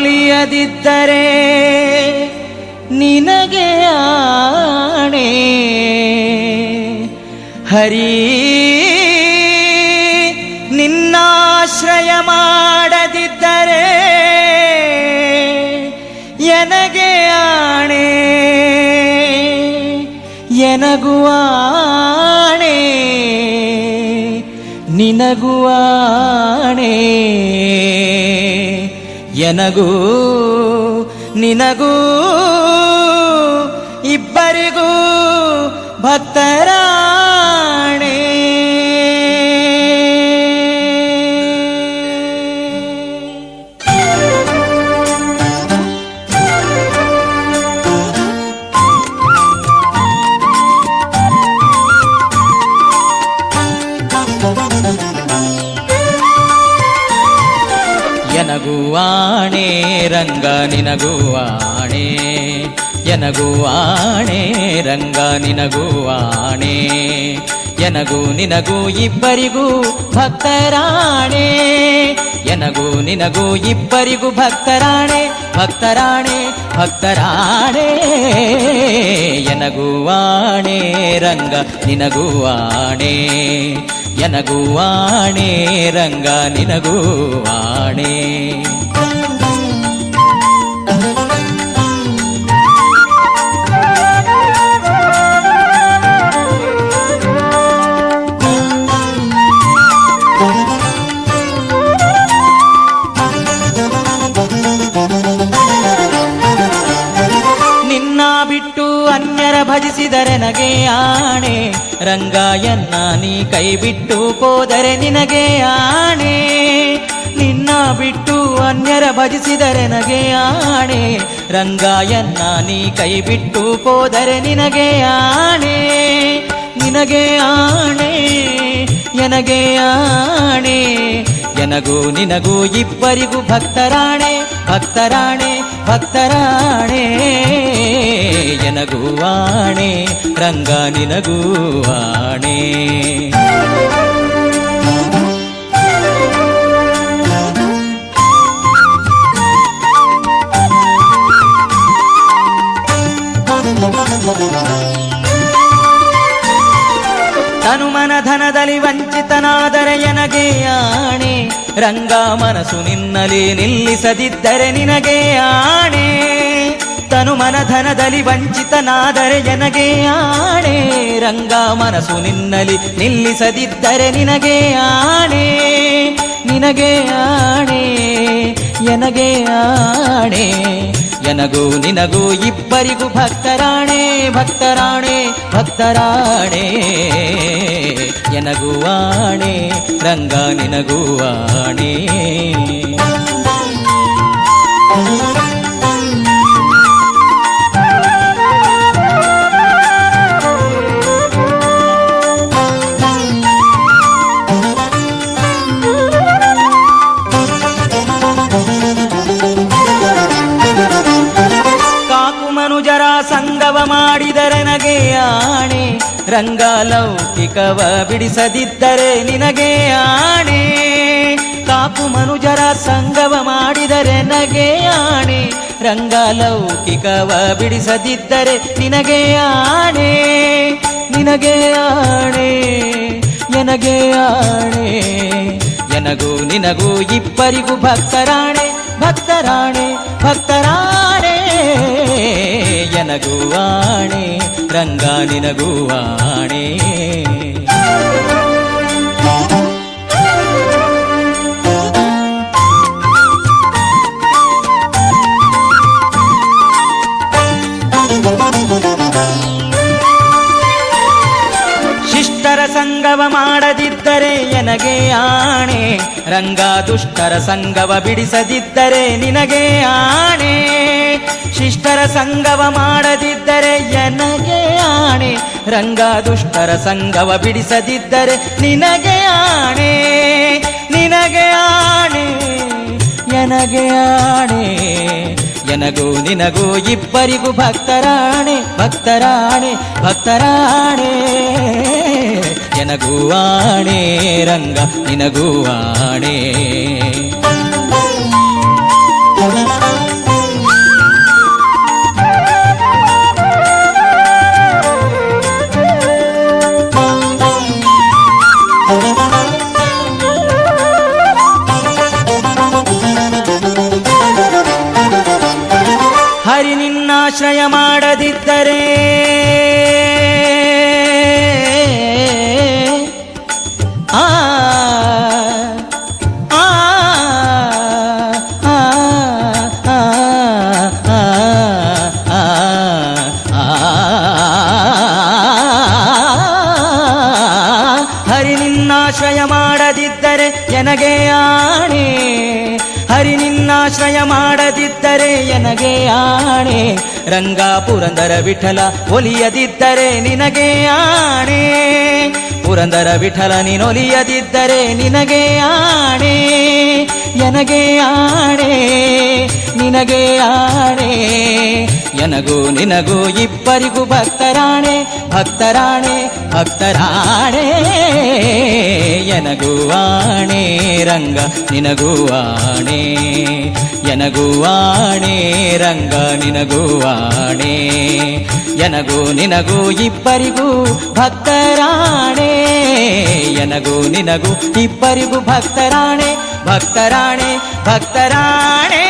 ಒಲಿಯದಿದ್ದರೆ ನಿನಗೆ ಆಣೆ. ಹರಿ ನಿನ್ನಾಶ್ರಯ ಮಾಡದಿದ್ದರೆ ಎನಗೆ ಆಣೆ. ಎನಗುವಾಣೆ ನಿನಗುವಾಣೆ ಎನಗೂ ನಿನಗೂ ಇಬ್ಬರಿಗೂ ಭಕ್ತರಾಣೆ ಎನಗುವಾಣೆ ರಂಗ ನಿನಗುವಾಣೆ ಎನಗುವಾಣೆ ರಂಗ ನಿನಗುವಾಣೆ ಎನಗೂ ನಿನಗೂ ಇಬ್ಬರಿಗೂ ಭಕ್ತರಾಣೆ ಎನಗೂ ನಿನಗೂ ಇಬ್ಬರಿಗೂ ಭಕ್ತರಾಣೆ ಭಕ್ತರಾಣೆ ಭಕ್ತರಾಣೆ ಎನಗುವಾಣೆ ರಂಗ ನಿನಗುವಾಣೆ. ಎನಗುವಾಣೆ ರಂಗ ನಿನಗೂ ನಿನ್ನ ಭಜಿಸಿದರೆ ನಗೆ ಆಣೆ. ರಂಗಾಯನ್ನ ನೀ ಕೈ ಬಿಟ್ಟು ಹೋದರೆ ನಿನಗೆ ಆಣೆ. ನಿನ್ನ ಬಿಟ್ಟು ಅನ್ಯರ ಭಜಿಸಿದರೆ ನಗೆ ಆಣೆ. ರಂಗಾಯನ್ನ ನೀ ಕೈ ಬಿಟ್ಟು ಹೋದರೆ ನಿನಗೆ ಆಣೆ. ನಿನಗೆ ಆಣೆ ನನಗೆ ಆಣೆ. ಎನಗೂ ನಿನಗೂ ಇಬ್ಬರಿಗೂ ಭಕ್ತರಾಣೆ ಭಕ್ತರಾಣೆ ಭಕ್ತರಾಣೆ. ಎನಗುವಾಣೆ ರಂಗ ನಿನಗುವಾಣೆ ತನು ಮನ ಧನದಲ್ಲಿ ವಂಚಿತನಾದರೆ ಎನಗೆ ಆಣೆ? ರಂಗ ಮನಸ್ಸು ನಿನ್ನಲಿ ನಿಲ್ಲಿಸದಿದ್ದರೆ ನಿನಗೆ ಆಣೆ? ತನು ಮನ ಧನದಲ್ಲಿ ವಂಚಿತನಾದರೆ ಎನಗೆ ಆಣೆ? ರಂಗ ಮನಸ್ಸು ನಿನ್ನಲಿ ನಿಲ್ಲಿಸದಿದ್ದರೆ ನಿನಗೆ ಆಣೆ? ನಿನಗೆ ಆಣೆ, ಎನಗೆ ಆಣೆ? ಎನಗೂ ನಿನಗೂ ಇಬ್ಬರಿಗೂ ಭಕ್ತರಾಣೆ ಭಕ್ತರಾಣೆ ಭಕ್ತರಾಣೆ. ಆಣೆ ರಂಗ ನಿನಗೂ ಕಾಕು ಆಣೆ ರಂಗ ಲೌಕಿಕವ ಬಿಡಿಸದಿದ್ದರೆ ನಿನಗೆ ಆಣೆ. ಕಾಪು ಮನುಜರ ಸಂಗವ ಮಾಡಿದರೆ ನಗೆ ಆಣೆ. ರಂಗ ಲೌಕಿಕವ ಬಿಡಿಸದಿದ್ದರೆ ನಿನಗೆ ಆಣೆ. ನಿನಗೆ ಆಣೆ ನನಗೆ ಆಣೆ. ಎನಗೂ ನಿನಗೂ ಇಬ್ಬರಿಗೂ ಭಕ್ತರಾಣೆ ಭಕ್ತರಾಣೆ ಭಕ್ತರಾಣೆ. ಎನಗುವಾಣೆ ರಂಗ ನಿನಗುವಾಣೆ ಶಿಷ್ಟರ ಸಂಗವ ಮಾಡದಿದ್ದರೆ ನನಗೆ ಆಣೆ. ರಂಗ ದುಷ್ಟರ ಸಂಗವ ಬಿಡಿಸದಿದ್ದರೆ ನಿನಗೆ ಆಣೆ. ಶಿಷ್ಟರ ಸಂಗವ ಮಾಡದಿದ್ದರೆ ಎನಗೆ ಆಣೆ, ರಂಗ ದುಷ್ಟರ ಸಂಗವ ಬಿಡಿಸದಿದ್ದರೆ ನಿನಗೆ ಆಣೆ ನಿನಗೆ ಆಣೆ, ಎನಗೆ ಆಣೆ, ಎನಗೂ ನಿನಗೂ ಇಬ್ಬರಿಗೂ ಭಕ್ತರಾಣೆ ಭಕ್ತರಾಣೆ ಭಕ್ತರಾಣೆ, ಎನಗೂ ಆಣೆ, ರಂಗ ನಿನಗೂ ಆಣೆ. ನಿನ್ನಾಶ್ರಯ ಮಾಡದಿದ್ದರೆ ಆ ಆ ಆ ಆ ಆ ಹರಿ ನಿನ್ನಾಶ್ರಯ ಮಾಡದಿದ್ದರೆ ಎನಗೆ ಆಣೆ ಹರಿ ನಿನ್ನಾಶ್ರಯ ಮಾಡದಿದ್ದರೆ ಎನಗೆ ಆಣೆ ರಂಗ ಪುರಂದರ ವಿಠಲ ಒಲಿಯದಿದ್ದರೆ ನಿನಗೆ ಆಣೆ. ಪುರಂದರ ವಿಠಲ ನೀನೊಲಿಯದಿದ್ದರೆ ನಿನಗೆ ಆಣೆ. ಎನಗೆ ಆಣೆ, ನಿನಗೆ ಆಣೆ. ಎನಗೂ ನಿನಗೂ ಇಬ್ಬರಿಗೂ ಭಕ್ತರಾಣೆ ಭಕ್ತರಾಣೆ ಭಕ್ತರಾಣೆ. ಎನಗೂ ಆಣೆ ರಂಗ, ನಿನಗೂ ಆಣೆ. ಎನಗೂ ಆಣೆ ರಂಗ, ನಿನಗೂ ಆಣೆ. ಎನಗೂ ನಿನಗೂ ಇಬ್ಬರಿಗೂ ಭಕ್ತರಾಣೆ. ಎನಗೂ ನಿನಗೂ ಇಬ್ಬರಿಗೂ ಭಕ್ತರಾಣೆ. भक्तराणे भक्तराणे।